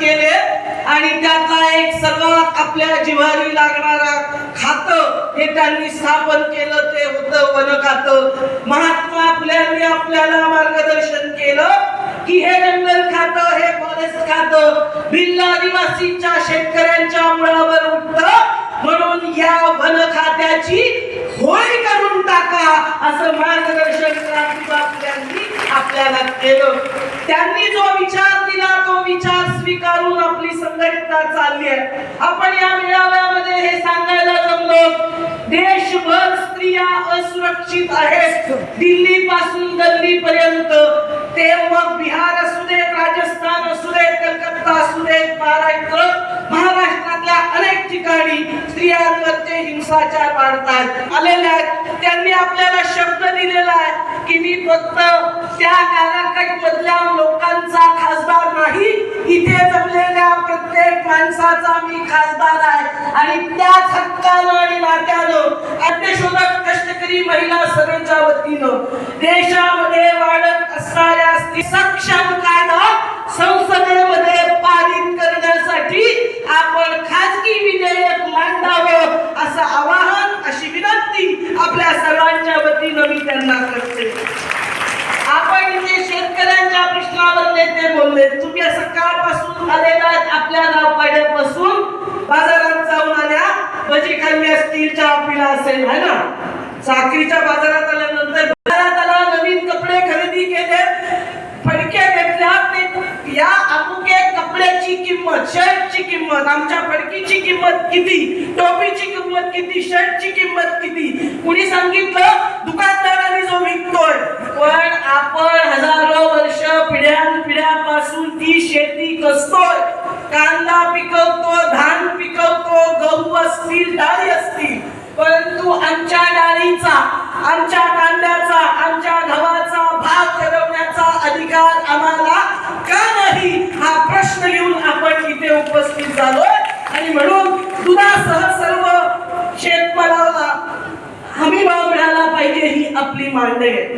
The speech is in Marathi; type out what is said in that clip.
केले आणि त्यातला एक सर्वात आपल्या जिव्हारी लागणारा खात हे त्यांनी स्थापन केलं ते होतं वन खात महात्मा फुल्यांनी आपल्याला मार्गदर्शन केलं की हे जंगल खात हे फॉरेस्ट खात भिल्ल आदिवासींच्या शेतकऱ्यांच्या मुळावर उठत. म्हणून या वन खात्याची होळी करून टाका असं मार्गदर्शन क्रांती बापल्यांनी आपल्याला केलं. त्यांनी जो विचार दिला तो विचार स्वीकारून आपली संघटना चालली आहे. आपण या मेळाव्यामध्ये हे सांगायला जमलो देशभर स्त्रिया असुरक्षित आहेत. दिल्ली पासून दिल्ली पर्यंत ते मग बिहार असू दे राजस्थान असू दे कलकत्ता असू दे महाराष्ट्र महाराष्ट्रातल्या अनेक ठिकाणी स्त्रियांवरचे हिंसाचार वाढतात. आलेले आहेत. त्यांनी आपल्याला शब्द दिलेला आहे की मी फक्त त्या काराकट मधल्या लोक हक्काचा मी खासदार आहे. आणि त्याच हक्कानं आणि नात्यानं अन्यशोधक कष्टकरी महिला सभेच्या वतीनं देशामध्ये वाढत असणाऱ्या सक्षम कायदा संसदेमध्ये पारित करण्यासाठी आपण खाजगी विधेयक मांडावं असं आवाहन अशी विनंती आपल्या सर्वांच्या वतीनं मी त्यांना करते. आपण इथे शेतकऱ्यांच्या प्रश्नावर नेते बोलले. तुम्ही सकाळपासून आलेला आपल्या गावपाड्यापासून बाजारात जाऊन आल्या भजी खाल्ली स्टीलच्या पिला असेल है ना? साखरीच्या बाजारात आल्यानंतर बाजारात आला नवीन कपडे खरेदी केले. फडके घेतल्या ते या अमुके कपड्याची किंमत शर्टची किंमत आमच्या फडकीची किंमत किती? टोपीची किंमत किती? शर्टची किंमत किती? कुणी सांगितलं? डाळीचा आमच्या कांद्याचा आमच्या गव्हाचा भाव ठरवण्याचा अधिकार आम्हाला का नाही? हा प्रश्न घेऊन आपण इथे उपस्थित झालोय आणि म्हणून दुधासह सर्व शेतमालाला हमी भाव मिळाला पाहिजे ही आपली मांडणी आहे.